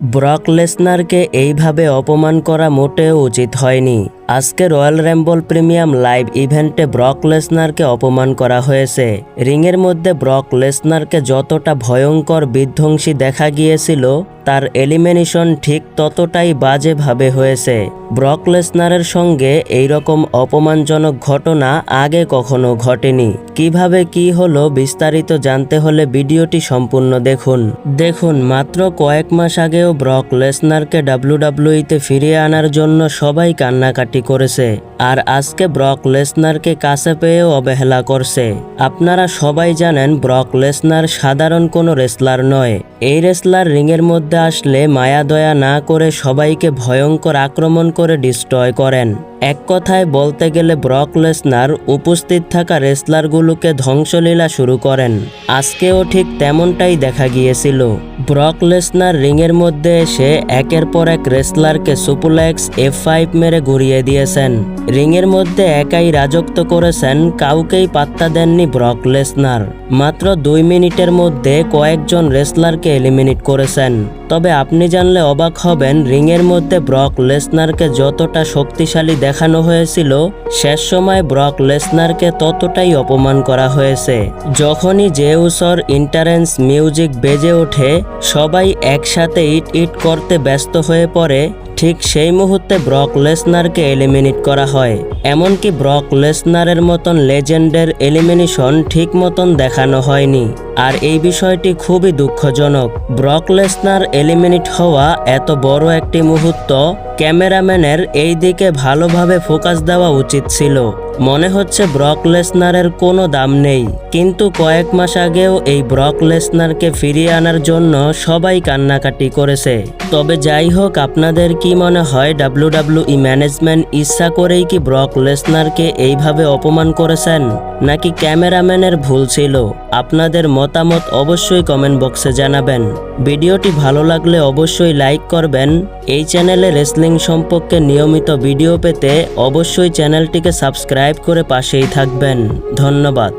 Brock লেসনারকে এইভাবে অপমান করা মোটেও উচিত হয়নি। আজকে রয়্যাল র্যাম্বল প্রিমিয়াম লাইভ ইভেন্টে ব্রক লেসনারকে অপমান করা হয়েছে। রিংয়ের মধ্যে ব্রক লেসনারকে যতটা ভয়ঙ্কর বিধ্বংসী দেখা গিয়েছিল, তার এলিমিনেশন ঠিক ততটাই বাজেভাবে হয়েছে। ব্রক লেসনারের সঙ্গে এইরকম অপমানজনক ঘটনা আগে কখনো ঘটেনি। কীভাবে কি হলো বিস্তারিত জানতে হলে ভিডিওটি সম্পূর্ণ দেখুন। দেখুন, মাত্র কয়েক মাস আগেও ব্রক লেসনারকে ডাব্লিউডাব্লিউইতে ফিরিয়ে আনার জন্য সবাই কান্নাকাটি করেছে, আর আজকে ব্রক লেসনারকে কাছে পেয়েও অবহেলা করছে। আপনারা সবাই জানেন ব্রক লেসনার সাধারণ কোনো রেসলার নয়। এই রেসলার রিংয়ের মধ্যে আসলে মায়া দয়া না করে সবাইকে ভয়ঙ্কর আক্রমণ করে ডিস্ট্রয় করেন। এক কথায় বলতে গেলে ব্রক লেসনার উপস্থিত থাকা রেসলারগুলোকে ধ্বংসলীলা শুরু করেন। আজকেও ঠিক তেমনটাই দেখা গিয়েছিল। ব্রক লেসনার রিংয়ের মধ্যে এসে একের পর এক রেসলারকে সুপুলেক্স এফ ফাইভ মেরে ঘুরিয়ে দিয়েছেন। রিংয়ের মধ্যে একাই রাজত্ব করেছেন, কাউকেই পাত্তা দেননি ব্রক লেসনার। মাত্র দুই মিনিটের মধ্যে কয়েকজন রেসলারকে এলিমিনেট করেছেন। তবে আপনি জানলে অবাক হবেন, রিংয়ের মধ্যে ব্রক লেসনারকে যতটা শক্তিশালী দেখানো হয়েছিল, শেষ সময় ব্রক লেসনারকে ততটাই অপমান করা হয়েছে। যখনই জেউসর ইন্টারেন্স মিউজিক বেজে ওঠে, সবাই একসাথে ইট ইট করতে ব্যস্ত হয়ে পড়ে ঠিক সেই মুহূর্তে ব্রক লেসনারকে এলিমিনেট করা হয়। এমনকি ব্রক লেসনারের মতন লেজেন্ডের এলিমিনেশন ঠিক মতন দেখানো হয়নি। আর এই বিষয়টি খুবই দুঃখজনক। ব্রক লেসনার এলিমিনেট হওয়া এত বড় একটি মুহূর্ত ক্যামেরাম্যানের এই দিকে ভালোভাবে ফোকাস দেওয়া উচিত ছিল। মনে হচ্ছে ব্রক লেসনারের কোনো দাম নেই। কিন্তু কয়েক মাস আগেও এই ব্রক লেসনারকে ফিরিয়ে আনার জন্য সবাই কান্নাকাটি করেছে। তবে যাই হোক, আপনাদের কি মনে হয় ডাব্লিউডাব্লিউই ম্যানেজমেন্ট ইচ্ছা করেই কি ব্রক লেসনারকে এইভাবে অপমান করেছেন? নাকি ক্যামেরাম্যানের ভুল ছিল? আপনাদের মতামত অবশ্যই কমেন্ট বক্সে জানাবেন। ভিডিওটি ভালো লাগলে অবশ্যই লাইক করবেন। এই চ্যানেলে রেসলিং সম্পর্কে নিয়মিত ভিডিও পেতে অবশ্যই চ্যানেলটিকে সাবস্ক্রাইব করে পাশেই থাকবেন। ধন্যবাদ।